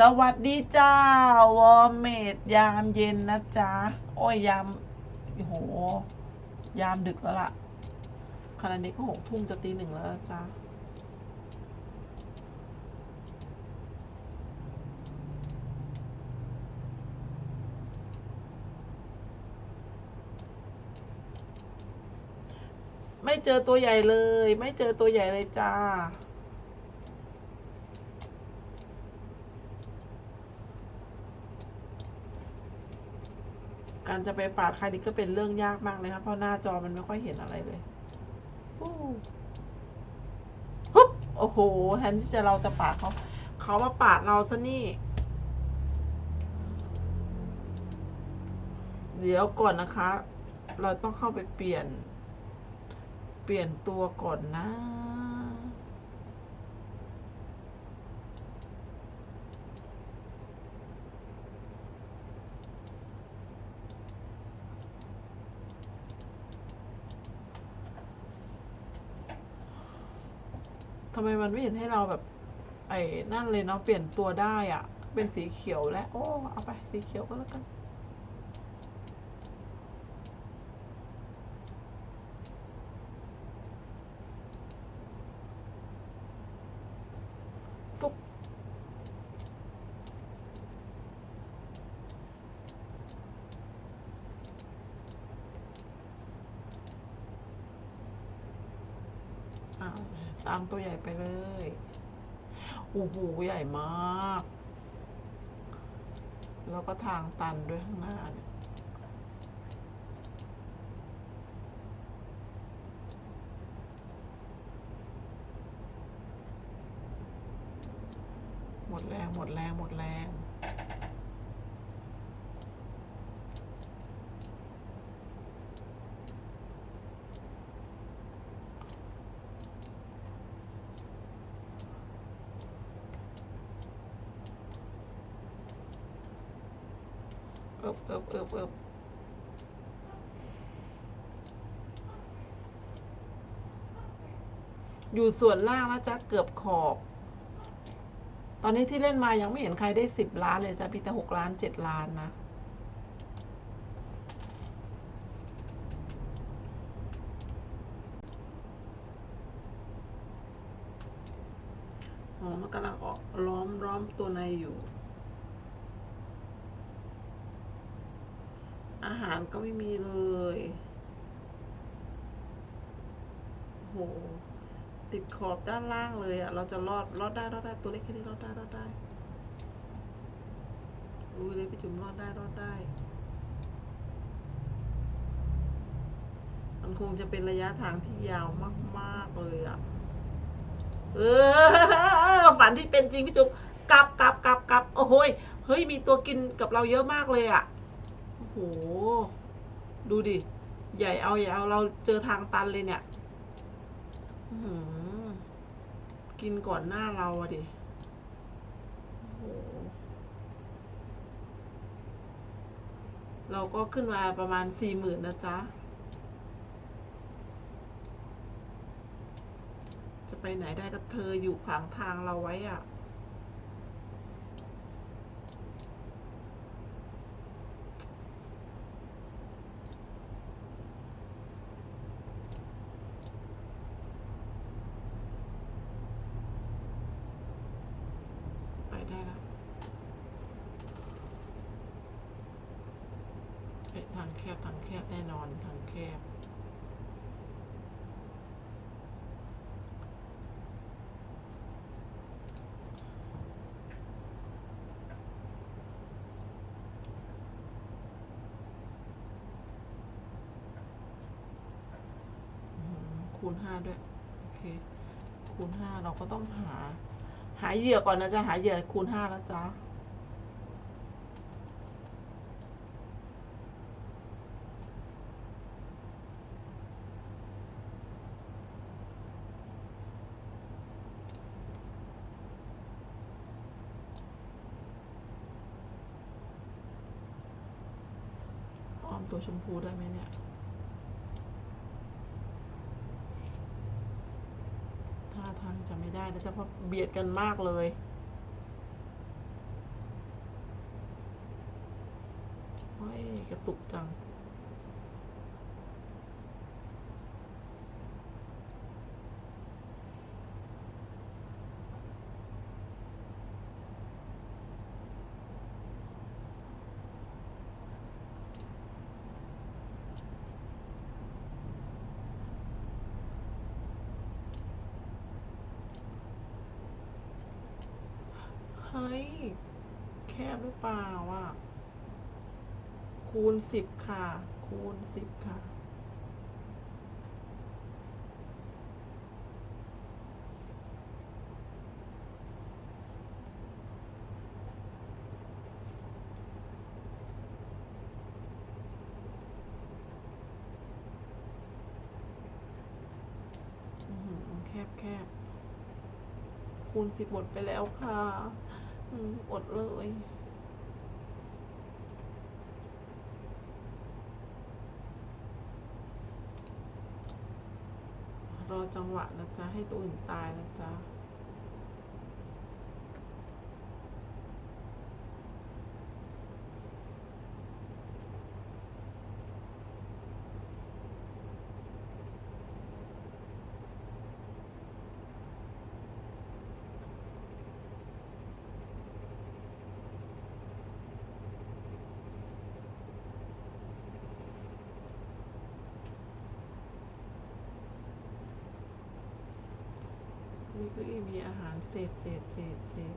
สวัสดีจ้าวอร์เมดยามเย็นนะจ๊ะ โอ้ยยามโอ้โห ยามดึกแล้วล่ะขณะนี้ก็หกทุ่มจะตีหนึ่งแล้วจ๊ะไม่เจอตัวใหญ่เลย ไม่เจอตัวใหญ่เลยจ้า การจะไปปาดใครนี่ก็เป็นเรื่องยากมากเลยครับ เพราะหน้าจอมันไม่ค่อยเห็นอะไรเลยฮึบโอ้โหแทนที่จะเราจะปาดเขาเขามาปาดเราซะนี่ เดี๋ยวก่อนนะคะ เราต้องเข้าไปเปลี่ยน เปลี่ยนตัวก่อนนะ ไมมันไม่เห็นให้เราแบบไอ้นั่นเลยเนาะเปลี่ยนตัวได้อะเป็นสีเขียวและโอ้เอาไปสีเขียวก็แล้วกัน ฟุ๊บอ้าวตามตัวใหญ่ไปเลยโอ้โหใหญ่มาก แล้วก็ทางตันด้วยข้างหน้าเนี่ยหมดแรงหมดแรงหมดแรง เอิบเอิบเอิบเอิบอยู่ส่วนล่างนะจ๊ะเกือบขอบ ตอนนี้ที่เล่นมายังไม่เห็นใครได้สิบล้านเลยจ้ะพี่แต่หกล้านเจ็ดล้านนะอ๋อมันกำลังออกล้อมล้อมตัวในอยู่ อา หารก็ไม่มีเลยโหติดขอบด้านล่างเลยอะ่ะเราจะรอดรอดได้รอดได้ตัวเล็กแค่นี้รอดได้รอดได้รู้เลยพี่จุ๋มรอดได้รอดได้ มันคงจะเป็นระยะทางที่ยาวมากๆเลยอะ่ะเออฝันที่เป็นจริงพี่จุ๋มกลับกลับกลับกลับโอ้โหยเฮ้ยมีตัวกินกับเราเยอะมากเลยอะ่ะ ห ดูดิ ใหญ่เอาใหญ่เอาเราเจอทางตันเลยเนี่ยอื้อหือกินก่อนหน้าเราอะดิโอ้โหเราก็ขึ้นมาประมาณสี่หมื่นนะจ๊ะ จะไปไหนได้ก็เธออยู่ขวางทางเราไว้อะไปได้แล้วเอ๊ะทางแคบทางแคบแน่นอนทางแคบ คูณห้าด้วย โอเค คูณห้าเราก็ต้องหา หาเหยื่อก่อนนะจ๊ะ หาเหยื่อคูณห้าแล้วจ๊ะ พูได้ไหมเนี่ย ถ้าทางจะไม่ได้นะจะเพราะเบียดกันมากเลยโอ้ยกระตุกจัง ย แคบหรือเปล่าอะ คูณสิบค่ะ คูณสิบค่ะ แคบแคบคูณสิบหมดไปแล้วค่ะ อดเลยรอจังหวะนะจ๊ะ ให้ตัวอื่นตายนะจ๊ะ มีเก็อีมีอาหารเศษเศษเศษเศษ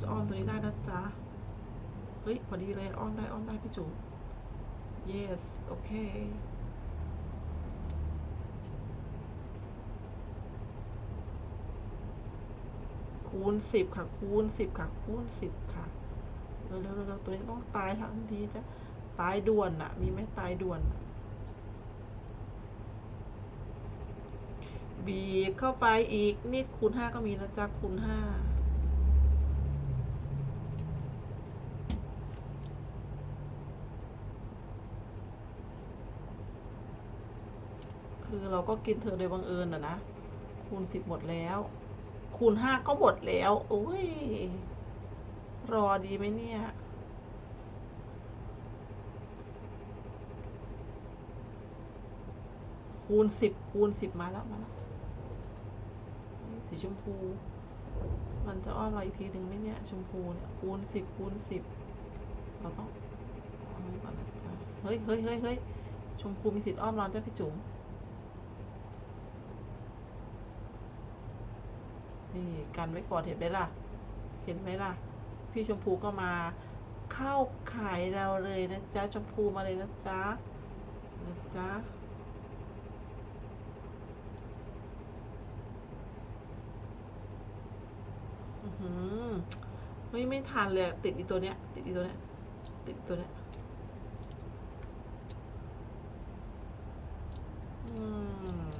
จะอ้อมตัวนี้ได้นะจ๊ะ เฮ้ย พอดีเลย อ้อมได้ อ้อมได้พี่จุ๋ม yes โอเค คูณสิบค่ะ คูณสิบค่ะ คูณสิบค่ะ เร็วเร็วเร็วตัวนี้ต้องตายทันทีจ้ะ ตายด่วนน่ะมีไหมตายด่วนน่ะบีบเข้าไปอีก นี่คูณห้าก็มีนะจ๊ะคูณห้า คือเราก็กินเธอโดยบังเอิญอะนะ คูณสิบหมดแล้ว คูณห้าก็หมดแล้ว โอ้ย รอดีไหมเนี่ย คูณสิบคูณสิบมาแล้วมาแล้วนี่สีชมพู มันจะอ้อมเราอีกทีหนึ่งไหมเนี่ย ชมพูเนี่ย คูณสิบคูณสิบเราต้องเอาไว้ก่อนนะจ๊ะเฮ้ยเฮ้ยเฮ้ยเฮ้ยชมพูมีสิทธิ์อ้อมเราได้าพี่จุ๋ม นี่กันไว้ก่อนเห็นไหมล่ะ เห็นไหมล่ะ พี่ชมพูก็มาเข้าขายเราเลยนะจ๊ะชมพูมาเลยนะจ๊ะนะจ๊ะอือหือเฮ้ยไม่ทันเลยติดอีตัวเนี้ย ติดอีตัวเนี้ย ติดตัวเนี้ยอืม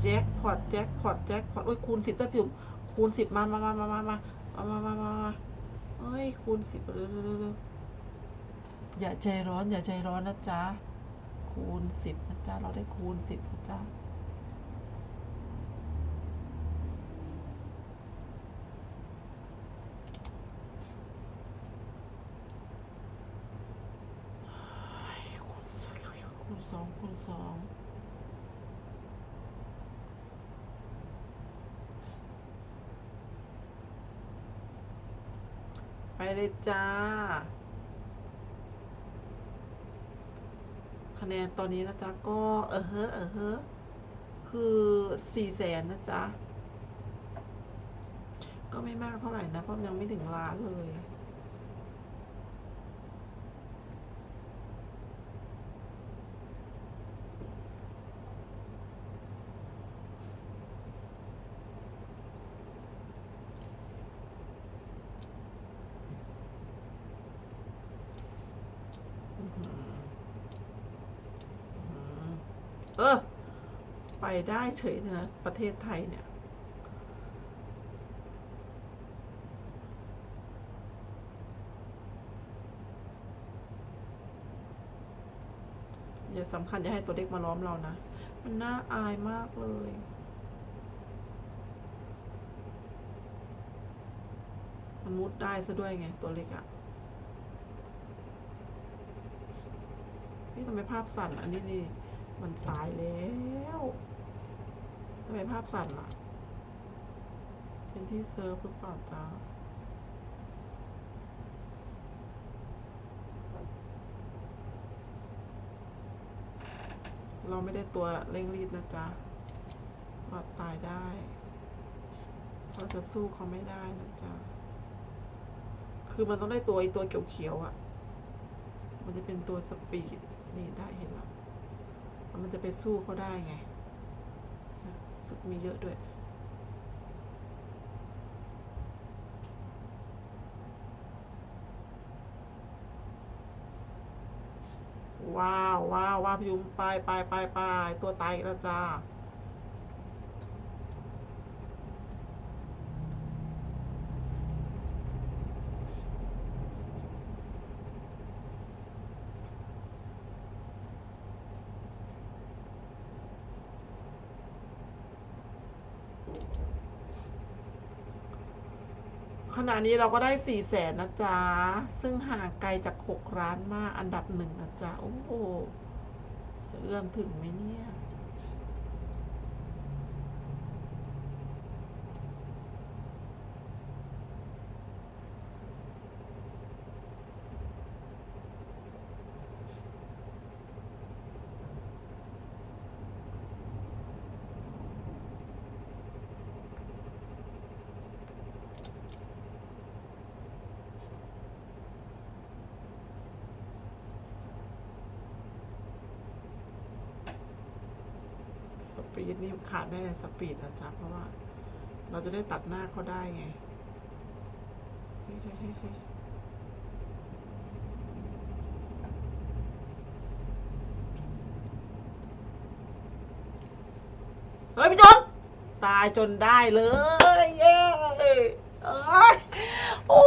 แจ็คพอตแจ็คพอตแจ็คพอตโอ้ยคูณสิบได้พี่จุ๋มคูณสิบมามามามามามามามามามาเอ้ยคูณสิบเร็วเร็วเร็วเร็วอย่าใจร้อน อย่าใจร้อนนะจ๊ะ คูณสิบนะจ๊ะ เราได้คูณสิบนะจ๊ะคูณสคูณสองคูณสอง เลยจ้า คะแนนตอนนี้นะจ๊ะ ก็ เออเฮอเออเฮอคือสี่แสนนะจ๊ะ ก็ไม่มากเท่าไหร่นะ เพราะยังไม่ถึงล้านเลย อื้อหืออื้อหือเออ ไปได้เฉยนะประเทศไทยเนี่ย อย่าสำคัญอย่าให้ตัวเล็กมาล้อมเรานะ มันน่าอายมากเลยมันมุดได้ซะด้วยไง ตัวเล็กอะนี่ทำไมภาพสั่นอันนี้นี่ มันตายแล้วำไมภาพสั่นล่ะ เป็นที่เซิร์ฟหรือเปล่าจ้าเราไม่ได้ตัวเร่งรีบนะจ๊ะว่าตายได้ เราจะสู้เขาไม่ได้นะจ๊ะ คือมันต้องได้ตัวไอตัวเขียวๆอะ่ะ มันจะเป็นตัวสปีด นี่ได้เห็นแล้วมันจะไปสู้เขาได้ไง สึกมีเยอะด้วย ว้าวว้าวว้าวพยุมไปไปไปไปตัวตายแล้วจ้า ขณะนี้เราก็ได้สี่แสนนะจ๊ะ ซึ่งห่างไกลจากหกล้านมากอันดับหนึ่งนะจ๊ะ โอ้โหจะเอื้อมถึงไหมเนี่ย ปีดนี่ขาดได้เลยสปีดนะจ๊ะเพราะว่า เราจะได้ตัดหน้าเขาได้ไงเฮ้ยพี่จนตายจนได้เลย เย้โอ้